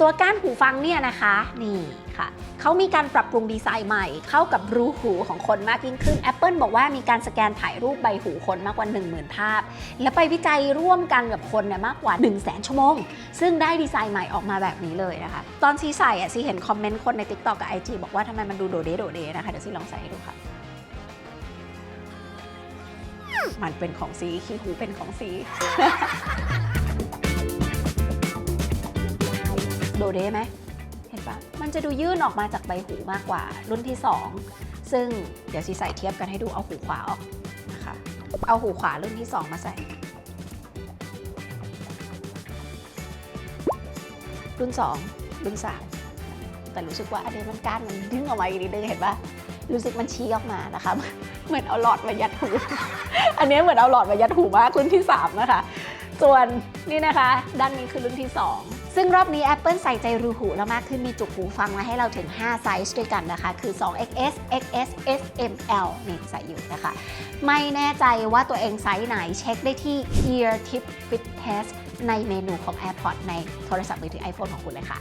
ตัวก้านหูฟังเนี่ยนะคะ นี่ค่ะเขามีการปรับปรุงดีไซน์ใหม่ เข้ากับรูหูของคนมากยิ่งขึ้น Apple บอกว่ามีการสแกนถ่ายรูปใบหูคนมากกว่า 10,000 ภาพ และไปวิจัยร่วมกันกับคนเนี่ยมากกว่า 1 0 0 0 0แชั่วโมง ซึ่งได้ดีไซน์ใหม่ออกมาแบบนี้เลยนะคะ ตอนซีใส่อะซีเห็นคอมเมนต์คนใน TikTok กับ IG บอกว่าทำไมมันดูโดเดโดเดนะคะ เดี๋ยวซีลองใส่ให้ดูค่ะ มันเป็นของซีขี้หูเป็นของซี โดเดไหมเห็นปะมันจะดูยื่นออกมาจากใบหูมากกว่ารุ่นที่ 2 ซึ่งเดี๋ยวซีใส่เทียบกันให้ดูเอาหูขวาออกนะคะเอาหูขวารุ่นที่ 2 มาใส่ รุ่น 2 รุ่น 3 แต่รู้สึกว่าอันนี้มันก้านมันดึงออกมาอีกนิดนึงเห็นปะรู้สึกมันชี้ออกมานะคะเหมือนเอาหลอดมายัดหู อันนี้เหมือนเอาหลอดมายัดหูมากรุ่นที่ 3 นะคะ ส่วนนี่นะคะ ด้านนี้คือรุ่นที่ 2 ซึ่งรอบนี้ Apple ใส่ใจรูหูแล้วมากขึ้นมีจุกหูฟังมาให้เราถึง 5 ไซส์ด้วยกันนะคะ คือ 2XS XS S M L นี่ใส่อยู่นะคะ ไม่แน่ใจว่าตัวเองไซส์ไหนเช็คได้ที่ Ear Tip Fit Test ในเมนูของ AirPods ในโทรศัพท์มือถือ iPhone ของคุณเลยค่ะ